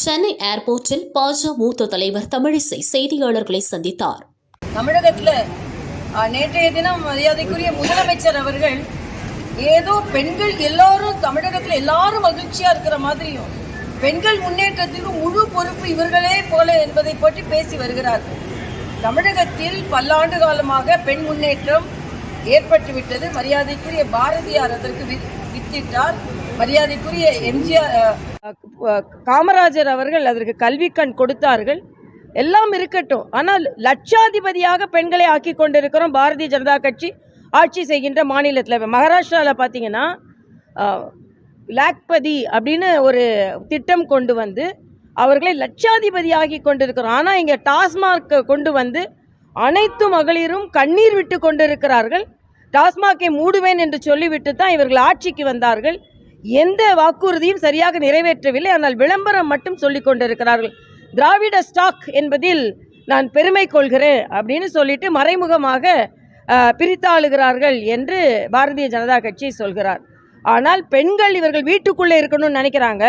சென்னை ஏர்போர்ட்டில் பாஜ மூத்த தலைவர் தமிழிசை செய்தியாளர்களை சந்தித்தார். தமிழகத்தில் நேற்றைய தினம் மரியாதைக்குரிய முதலமைச்சர் அவர்கள் ஏதோ பெண்கள் எல்லாரும் தமிழகத்தில் எல்லாரும் மகிழ்ச்சியா இருக்கிற மாதிரியும் பெண்கள் முன்னேற்றத்திற்கு முழு பொறுப்பு இவர்களே போல என்பதை பற்றி பேசி வருகிறார்கள். தமிழகத்தில் பல்லாண்டு காலமாக பெண் முன்னேற்றம் ஏற்பட்டுவிட்டது. மரியாதைக்குரிய பாரதியார் அதற்கு வித்திட்டார். மரியாதைக்குரிய எம்ஜிஆர் காமராஜர் அவர்கள் அதற்கு கல்வி கண் கொடுத்தார்கள். எல்லாம் இருக்கட்டும். ஆனால் லட்சாதிபதியாக பெண்களை ஆக்கி கொண்டிருக்கிறோம் பாரதிய ஜனதா கட்சி. ஆட்சி செய்கின்ற மாநிலத்தில். மகாராஷ்டிராவில் பார்த்தீங்கன்னா லாக்பதி அப்படின்னு ஒரு திட்டம் கொண்டு வந்து அவர்களை லட்சாதிபதியாகி கொண்டிருக்கிறோம். ஆனால் இங்கே டாஸ்மாக் கொண்டு வந்து அனைத்து மகளிரும் கண்ணீர் விட்டு கொண்டிருக்கிறார்கள். டாஸ்மாகை மூடுவேன் என்று சொல்லிவிட்டு தான் இவர்கள் ஆட்சிக்கு வந்தார்கள். எந்த வாக்குறுதியும் சரியாக நிறைவேற்றவில்லை. ஆனால் விளம்பரம் மட்டும் சொல்லி கொண்டிருக்கிறார்கள். திராவிட ஸ்டாக் என்பதில் நான் பெருமை கொள்கிறேன் அப்படின்னு சொல்லிட்டு மறைமுகமாக பிரித்தாளுகிறார்கள் என்று பாரதிய ஜனதா கட்சி சொல்கிறார். ஆனால் பெண்கள் இவர்கள் வீட்டுக்குள்ளே இருக்கணும்னு நினைக்கிறாங்க.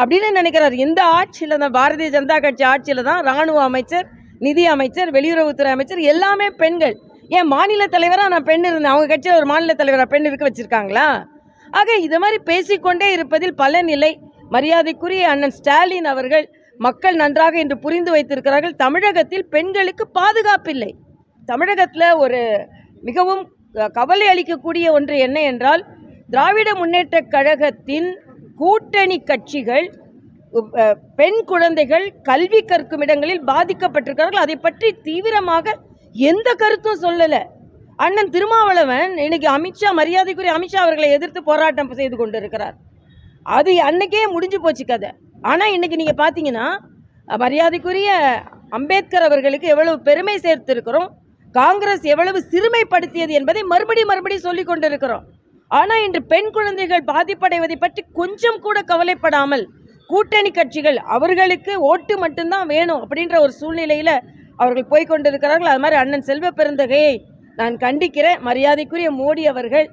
அப்படின்னு நினைக்கிறார். இந்த ஆட்சியில் தான் பாரதிய ஜனதா கட்சி ஆட்சியில் தான் ராணுவ அமைச்சர் நிதி அமைச்சர் வெளியுறவுத்துறை அமைச்சர் எல்லாமே பெண்கள். ஏன் மாநில தலைவராக நான் பெண் இருந்தேன்? அவங்க கட்சியில் ஒரு மாநில தலைவராக பெண் இருக்க வச்சுருக்காங்களா? ஆக இது மாதிரி பேசிக்கொண்டே இருப்பதில் பல நிலை மரியாதைக்குரிய அண்ணன் ஸ்டாலின் அவர்கள் மக்கள் நன்றாக இன்று புரிந்து வைத்திருக்கிறார்கள். தமிழகத்தில் பெண்களுக்கு பாதுகாப்பில்லை. தமிழகத்தில் ஒரு மிகவும் கவலை அளிக்கக்கூடிய ஒன்று என்ன என்றால் திராவிட முன்னேற்ற கழகத்தின் கூட்டணி கட்சிகள் பெண் குழந்தைகள் கல்வி கற்கும் இடங்களில் பாதிக்கப்பட்டிருக்கிறார்கள். அதை பற்றி தீவிரமாக எந்த கருத்தும் சொல்லலை. அண்ணன் திருமாவளவன் இன்னைக்கு அமித்ஷா மரியாதைக்குரிய அமித்ஷா அவர்களை எதிர்த்து போராட்டம் செய்து கொண்டிருக்கிறார். அது அன்னைக்கே முடிஞ்சு போச்சு கதை. ஆனால் இன்னைக்கு நீங்கள் பார்த்தீங்கன்னா மரியாதைக்குரிய அம்பேத்கர் அவர்களுக்கு எவ்வளவு பெருமை சேர்த்திருக்கிறோம் காங்கிரஸ் எவ்வளவு சிறுமைப்படுத்தியது என்பதை மறுபடி மறுபடி சொல்லிக் கொண்டிருக்கிறோம். ஆனால் இன்று பெண் குழந்தைகள் பாதிப்படைவதை பற்றி கொஞ்சம் கூட கவலைப்படாமல் கூட்டணி கட்சிகள் அவர்களுக்கு ஓட்டு மட்டும்தான் வேணும் அப்படின்ற ஒரு சூழ்நிலையில் அவர்கள் போய்கொண்டிருக்கிறார்கள் அது மாதிரி அண்ணன் செல்வ பெருந்தகையை நான் கண்டிக்கிறேன் மரியாதைக்குரிய மோடி அவர்கள்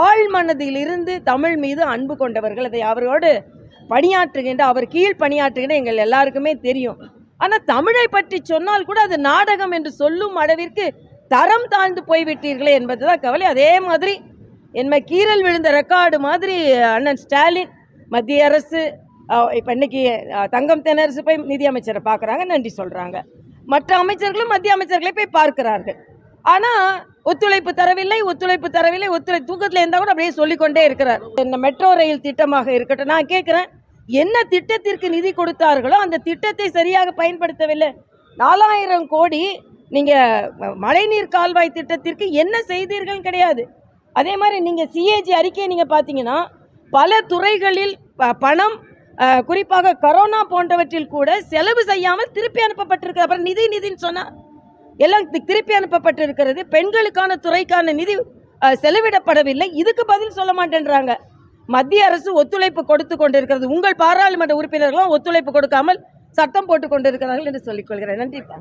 ஆள் மனதிலிருந்து தமிழ் மீது அன்பு கொண்டவர்கள். அதை அவரோடு பணியாற்றுகின்ற அவர் கீழ் பணியாற்றுகின்ற எங்கள் எல்லாருக்குமே தெரியும். ஆனால் தமிழை பற்றி சொன்னால் கூட அது நாடகம் என்று சொல்லும் அளவிற்கு தரம் தாழ்ந்து போய்விட்டீர்களே என்பதுதான் கவலை. அதே மாதிரி என்ன கீரல் விழுந்த ரெக்கார்டு மாதிரி அண்ணன் ஸ்டாலின் மத்திய அரசு இப்போ இன்னைக்கு தங்கம் தென்னரசு போய் நிதியமைச்சரை பார்க்குறாங்க நன்றி சொல்கிறாங்க மற்ற அமைச்சர்களும் மத்திய அமைச்சர்களை போய் பார்க்கிறார்கள். ஆனால் ஒத்துழைப்பு தரவில்லை ஒத்துழைப்பு தரவில்லை ஒத்துழை தூக்கத்தில் இருந்தால் கூட அப்படியே சொல்லிக்கொண்டே இருக்கிறார். இந்த மெட்ரோ ரயில் திட்டமாக இருக்கட்டும் நான் கேட்குறேன் என்ன திட்டத்திற்கு நிதி கொடுத்தார்களோ அந்த திட்டத்தை சரியாக பயன்படுத்தவில்லை. நாலாயிரம் கோடி நீங்கள் மழைநீர் கால்வாய் திட்டத்திற்கு என்ன செய்தீர்கள் கிடையாது. அதே மாதிரி நீங்கள் சிஏஜி அறிக்கையை நீங்கள் பார்த்தீங்கன்னா பல துறைகளில் பணம் குறிப்பாக கரோனா போன்றவற்றில் கூட செலவு செய்யாமல் திருப்பி அனுப்பப்பட்டிருக்கு அப்புறம் நிதி நிதின்னு சொன்னால் எல்லாம் திருப்பி திருப்பி அனுப்பப்பட்டிருக்கிறது. பெண்களுக்கான துறைக்கான நிதி அஹ், செலவிடப்படவில்லை. இதுக்கு பதில் சொல்ல மாட்டேன்றாங்க. மத்திய அரசு ஒத்துழைப்பு கொடுத்து கொண்டிருக்கிறது. உங்கள் பாராளுமன்ற உறுப்பினர்களும் ஒத்துழைப்பு கொடுக்காமல் சட்டம் போட்டு கொண்டிருக்கிறார்கள் என்று சொல்லிக் கொள்கிறேன். நன்றிப்பா